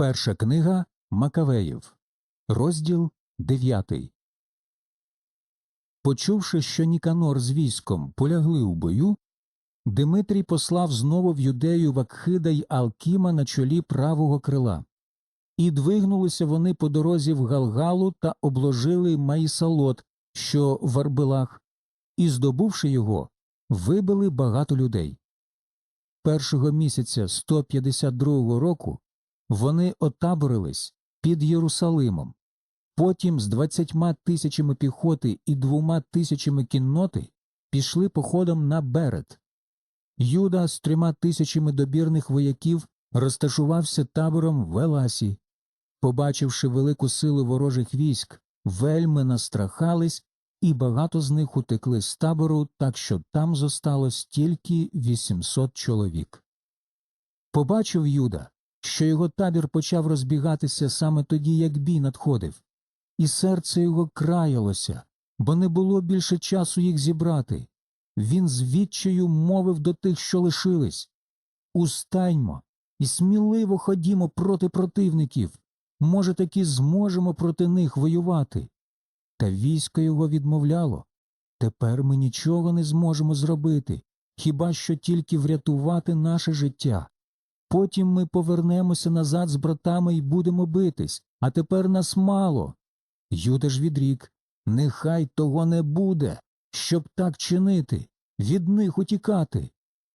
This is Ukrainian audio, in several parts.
Перша книга Макавеїв, розділ 9. Почувши, що Ніканор з військом полягли у бою, Димитрій послав знову в юдею Вакхида й Алкіма на чолі правого крила. І двигнулися вони по дорозі в Галгалу та обложили Маїсалот, що в Арбелах, і, здобувши його, вибили багато людей. Першого місяця 152 року вони отаборились під Єрусалимом. Потім з двадцятьма тисячами піхоти і двома тисячами кінноти пішли походом на Берет. Юда з трьома тисячами добірних вояків розташувався табором в Еласі. Побачивши велику силу ворожих військ, вельми настрахались, і багато з них утекли з табору, так що там зосталось тільки 800 чоловік. Побачив Юда, що його табір почав розбігатися саме тоді, як бій надходив, і серце його краялося, бо не було більше часу їх зібрати. Він з відчаю мовив до тих, що лишились Устаймо і сміливо ходімо проти противників. Може, таки зможемо проти них воювати. Та військо його відмовляло. Тепер ми нічого не зможемо зробити, хіба що тільки врятувати наше життя. Потім ми повернемося назад з братами і будемо битись, а тепер нас мало. Юда ж відрік нехай того не буде, щоб так чинити, від них утікати.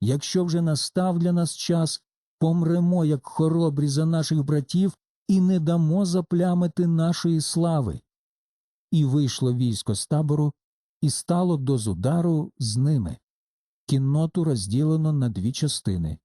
Якщо вже настав для нас час, помремо, як хоробрі за наших братів, і не дамо заплямити нашої слави. І вийшло військо з табору, і стало до зудару з ними. Кінноту розділено на дві частини.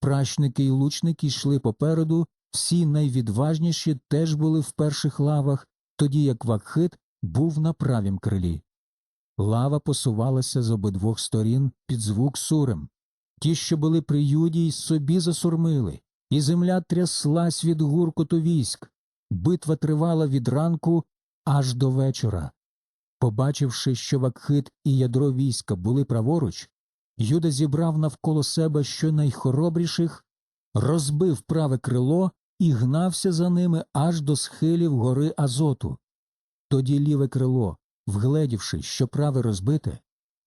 Пращники й лучники йшли попереду, всі найвідважніші теж були в перших лавах, тоді як Вакхит був на правім крилі. Лава посувалася з обидвох сторін під звук сурем. Ті, що були при юді, й собі засурмили, і земля тряслась від гуркоту військ. Битва тривала від ранку аж до вечора. Побачивши, що Вакхит і ядро війська були праворуч, Юда зібрав навколо себе щонайхоробріших, розбив праве крило і гнався за ними аж до схилів гори Азоту. Тоді ліве крило, вгледівши, що праве розбите,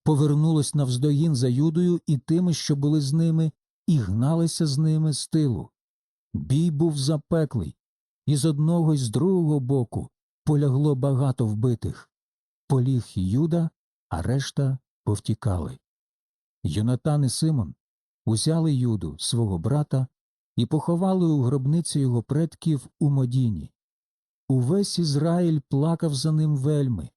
повернулось навздогін за Юдою і тими, що були з ними, і гналися з ними з тилу. Бій був запеклий, і з одного і з другого боку полягло багато вбитих. Поліг Юда, а решта повтікали. Йонатан і Симон узяли Юду, свого брата, і поховали у гробниці його предків у Модіні. Увесь Ізраїль плакав за ним вельми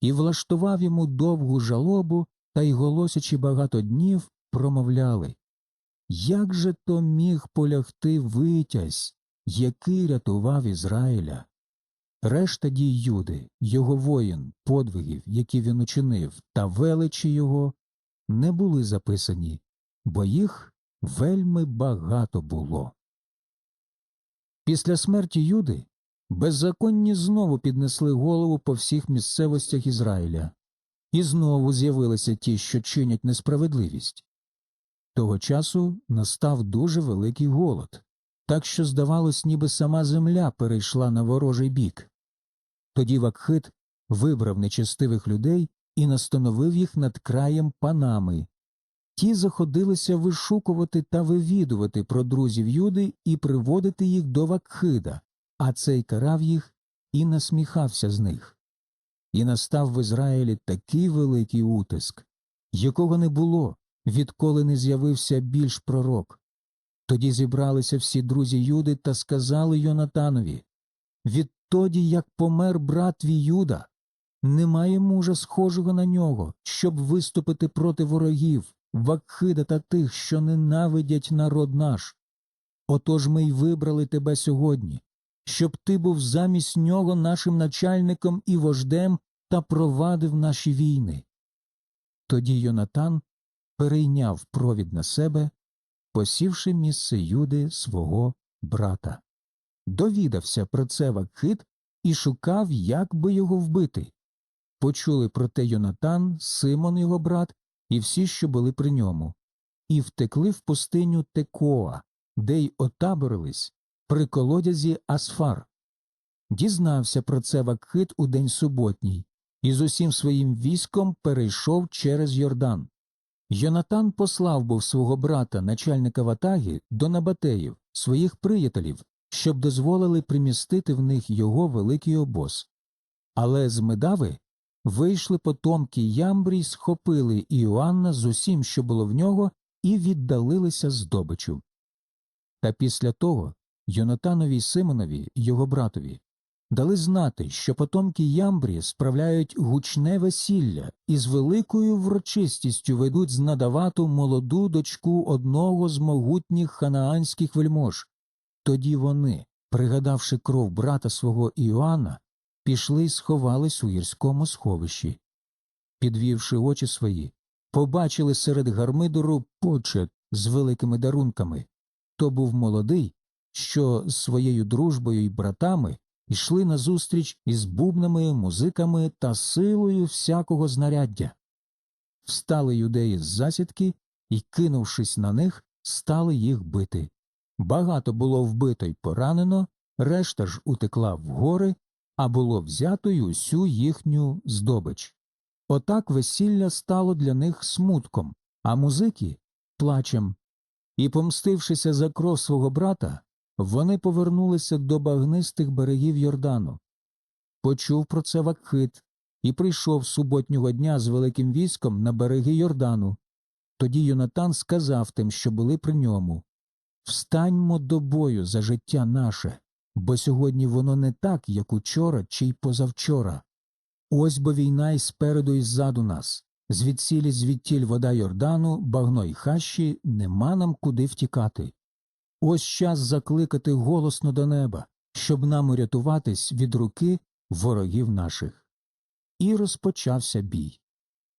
і влаштував йому довгу жалобу та й, голосячи багато днів, промовляли Як же то міг полягти витязь, який рятував Ізраїля? Решта дій Юди, його воїн, подвигів, які він учинив, та величі його не були записані, бо їх вельми багато було. Після смерті Юди беззаконні знову піднесли голову по всіх місцевостях Ізраїля, і знову з'явилися ті, що чинять несправедливість. Того часу настав дуже великий голод, так що, здавалось, ніби сама земля перейшла на ворожий бік. Тоді Вакхит вибрав нечестивих людей і настановив їх над краєм панами. Ті заходилися вишукувати та вивідувати про друзів Юди і приводити їх до Вакхида, а цей карав їх і насміхався з них. І настав в Ізраїлі такий великий утиск, якого не було, відколи не з'явився більш пророк. Тоді зібралися всі друзі Юди та сказали Йонатанові Відтоді, як помер брат твій Юда, немає мужа схожого на нього, щоб виступити проти ворогів, Вакхида та тих, що ненавидять народ наш. Отож ми й вибрали тебе сьогодні, щоб ти був замість нього нашим начальником і вождем та провадив наші війни. Тоді Йонатан перейняв провід на себе, посівши місце Юди свого брата. Довідався про це Вакхит і шукав, як би його вбити. Почули про те Йонатан, Симон його брат і всі, що були при ньому, і втекли в пустиню Текоа, де й отаборились, при колодязі Асфар. Дізнався про це Вакхит у день суботній і з усім своїм військом перейшов через Йордан. Йонатан послав був свого брата, начальника ватаги, до Набатеїв, своїх приятелів, щоб дозволили примістити в них його великий обоз. Але з Медави вийшли потомки Ямбрій, схопили Іоанна з усім, що було в нього, і віддалилися здобичу. Та після того Йонатанові Симонові, його братові, дали знати, що потомки Ямбрі справляють гучне весілля і з великою врочистістю ведуть з надавату молоду дочку одного з могутніх ханаанських вельмож. Тоді вони, пригадавши кров брата свого Іоанна, пішли й сховались у гірському сховищі. Підвівши очі свої, побачили серед гармидору почет з великими дарунками. То був молодий, що з своєю дружбою й братами йшли назустріч із бубнами, музиками та силою всякого знаряддя. Встали юдеї з засідки і, кинувшись на них, стали їх бити. Багато було вбито й поранено, решта ж утекла в гори, а було взято й усю їхню здобич. Отак весілля стало для них смутком, а музики плачем. І, помстившися за кров свого брата, вони повернулися до багнистих берегів Йордану. Почув про це Вакхит і прийшов суботнього дня з великим військом на береги Йордану. Тоді Йонатан сказав тим, що були при ньому Встаньмо до бою за життя наше, бо сьогодні воно не так, як учора чи й позавчора. Ось бо війна й спереду і ззаду нас. Звідсілі звідтіль вода Йордану, багно й хащі, нема нам куди втікати. Ось час закликати голосно до неба, щоб нам урятуватись від руки ворогів наших. І розпочався бій.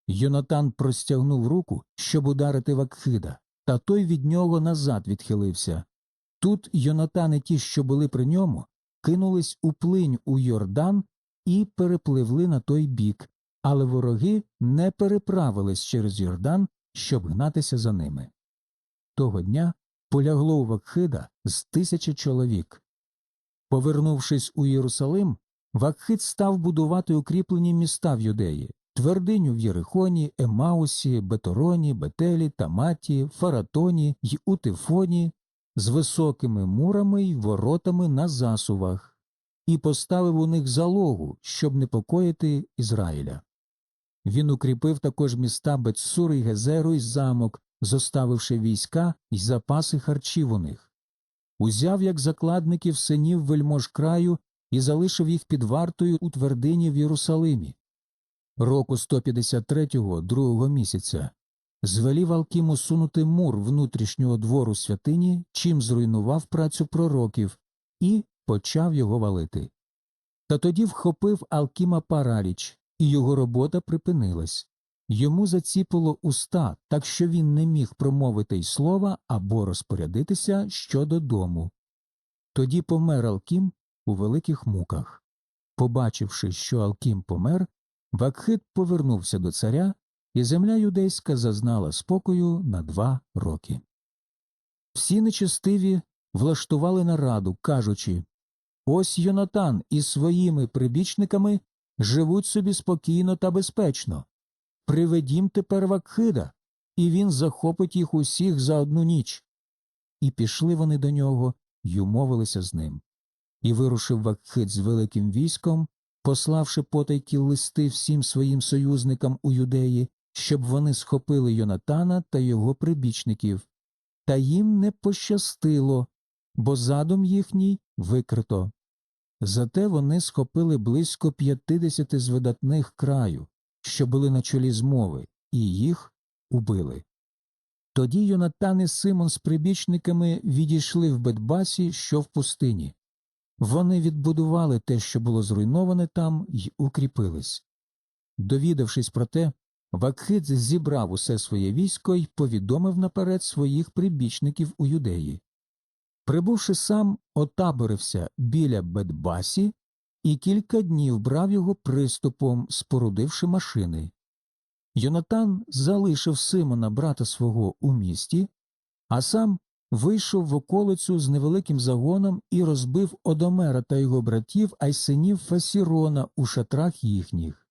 Йонатан простягнув руку, щоб ударити Вакхида, та той від нього назад відхилився. Тут Йонатан і ті, що були при ньому, кинулись у плинь у Йордан і перепливли на той бік, але вороги не переправились через Йордан, щоб гнатися за ними. Того дня полягло у Вакхида з тисячі чоловік. Повернувшись у Єрусалим, Вакхид став будувати укріплені міста в юдеї твердиню в Єрихоні, Емаусі, Бетороні, Бетелі, Таматі, Фаратоні й Утифоні з високими мурами й воротами на засувах, і поставив у них залогу, щоб непокоїти Ізраїля. Він укріпив також міста Бетсур і Гезеру й замок, зоставивши війська й запаси харчів у них. Узяв як закладників синів вельмож краю і залишив їх під вартою у твердині в Єрусалимі. Року 153-го, другого місяця, звелів Алкіму сунути мур внутрішнього двору святині, чим зруйнував працю пророків, і почав його валити. Та тоді вхопив Алкіма параліч, і його робота припинилась. Йому заціпило уста, так що він не міг промовити й слова або розпорядитися щодо дому. Тоді помер Алкім у великих муках. Побачивши, що Алкім помер, Вакхит повернувся до царя, і земля юдейська зазнала спокою на два роки. Всі нечестиві влаштували нараду, кажучи Ось Йонатан із своїми прибічниками живуть собі спокійно та безпечно. Приведім тепер Вакхида, і він захопить їх усіх за одну ніч. І пішли вони до нього й умовилися з ним. І вирушив Вакхид з великим військом, пославши потайки листи всім своїм союзникам у юдеї, щоб вони схопили Йонатана та його прибічників. Та їм не пощастило, бо задум їхній викрито. Зате вони схопили близько п'ятдесяти з видатних краю, що були на чолі змови, і їх убили. Тоді Йонатан і Симон з прибічниками відійшли в Бетбасі, що в пустині. Вони відбудували те, що було зруйноване там, й укріпились. Довідавшись про те, Вакхид зібрав усе своє військо й повідомив наперед своїх прибічників у юдеї. Прибувши сам, отаборився біля Бетбасі і кілька днів брав його приступом, спорудивши машини. Йонатан залишив Симона брата свого у місті, а сам вийшов в околицю з невеликим загоном і розбив Одомера та його братів, а й синів Фасірона у шатрах їхніх.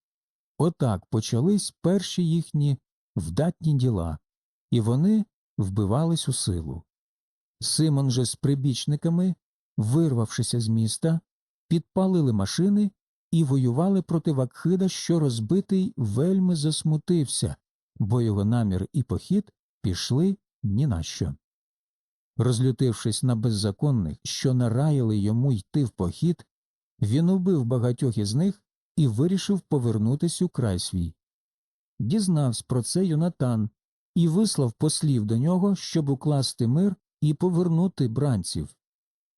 Отак почались перші їхні вдатні діла, і вони вбивались у силу. Симон же з прибічниками, вирвавшися з міста, підпалили машини і воювали проти Вакхида, що розбитий вельми засмутився, бо його намір і похід пішли ні на що. Розлютившись на беззаконних, що нараїли йому йти в похід, він убив багатьох із них і вирішив повернутись у край свій. Дізнався про це Йонатан і вислав послів до нього, щоб укласти мир і повернути бранців.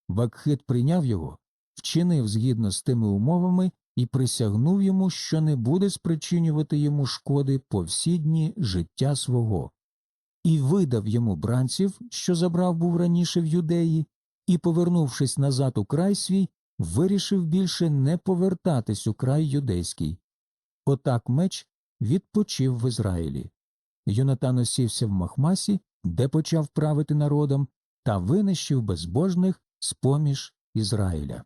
Вакхит прийняв його, вчинив згідно з тими умовами і присягнув йому, що не буде спричинювати йому шкоди по всі дні життя свого, і видав йому бранців, що забрав був раніше в юдеї, і, повернувшись назад у край свій, вирішив більше не повертатись у край юдейський. Отак меч відпочив в Ізраїлі. Йонатан осівся в Махмасі, де почав правити народом, та винищив безбожних з поміж Ізраїля.